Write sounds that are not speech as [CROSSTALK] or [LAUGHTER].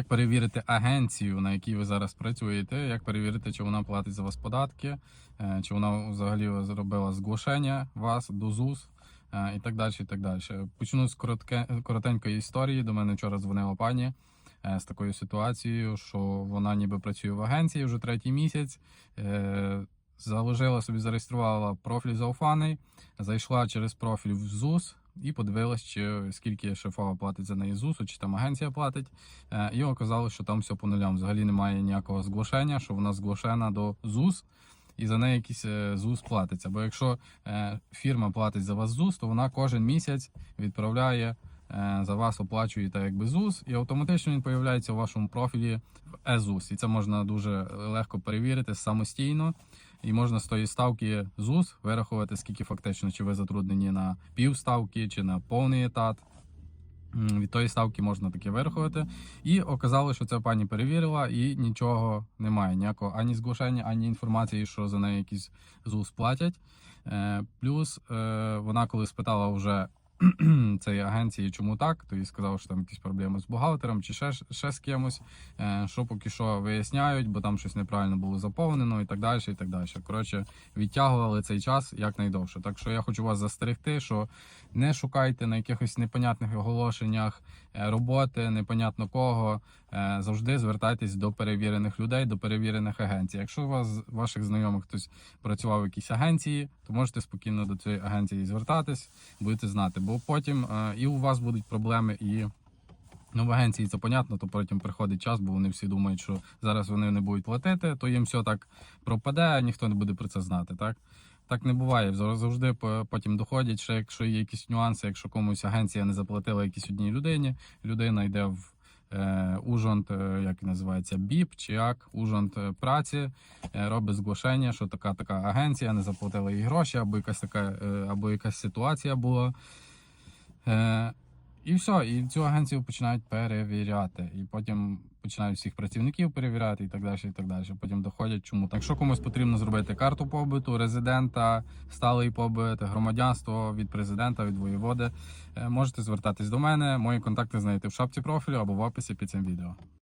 Як перевірити агенцію, на якій ви зараз працюєте? Як перевірити, чи вона платить за вас податки, е, чи вона взагалі зробила зглашення вас до ЗУС е, і так далі. і так далі. Почну з коротке, коротенької історії. До мене вчора дзвонила пані е, з такою ситуацією, що вона ніби працює в агенції вже третій місяць. Заложила собі, зареєструвала профіль зауфаний, зайшла через профіль в ЗУС і подивилась, чи скільки шефова платить за неї ЗУСу, чи там агенція платить. Е, І оказалось, що там все по нулям. Взагалі немає ніякого зглашення, що вона зглашена до ЗУС, і за неї якийсь е, ЗУС платиться. Бо якщо е, фірма платить за вас ЗУС, то вона кожен місяць відправляє за вас, оплачує так якби ЗУС, і автоматично він появляється у вашому профілі в ЕЗУС. І це можна дуже легко перевірити самостійно. І можна з тої ставки ЗУС вирахувати, скільки фактично, чи ви затруднені на півставки, чи на повний етат. Від тої ставки можна таке вирахувати. І оказалось, що ця пані перевірила, і нічого немає. Ніякого ані зглашення, ані інформації, що за неї якісь ЗУС платять. Е, Плюс е, вона коли спитала вже [CLEARS THROAT] цієї агенції, чому так, то їй сказав, що там якісь проблеми з бухгалтером чи ще, ще з кимось, е, що поки що виясняють, бо там щось неправильно було заповнено і так далі. і так далі. Коротше, відтягували цей час якнайдовше. Так що я хочу вас застерегти, що не шукайте на якихось непонятних оголошеннях е, роботи, непонятно кого. Е, Завжди звертайтесь до перевірених людей, до перевірених агенцій. Якщо у вас ваших знайомих хтось працював в якійсь агенції, то можете спокійно до цієї агенції звертатись, будете знати. Бо потім е, і у вас будуть проблеми, і ну, в агенції це понятно, то потім приходить час, бо вони всі думають, що зараз вони не будуть платити, то їм все так пропаде, ніхто не буде про це знати. Так так не буває. Завжди потім доходять, що якщо є якісь нюанси, якщо комусь агенція не заплатила якійсь одній людині, людина йде в е, ужонт, е, як називається, БІП чи як ужонт е, праці, е, робить зглашення, що така така агенція не заплатила їй гроші, або якась така, е, або якась ситуація була. Е, і все, і цю агенцію починають перевіряти. І потім починають всіх працівників перевіряти і так далі. і так далі. Потім доходять чому. Так якщо комусь потрібно зробити карту побиту, резидента, сталий побит, громадянство від президента, від воєводи, е, можете звертатись до мене. Мої контакти знайдете в шапці профілю або в описі під цим відео.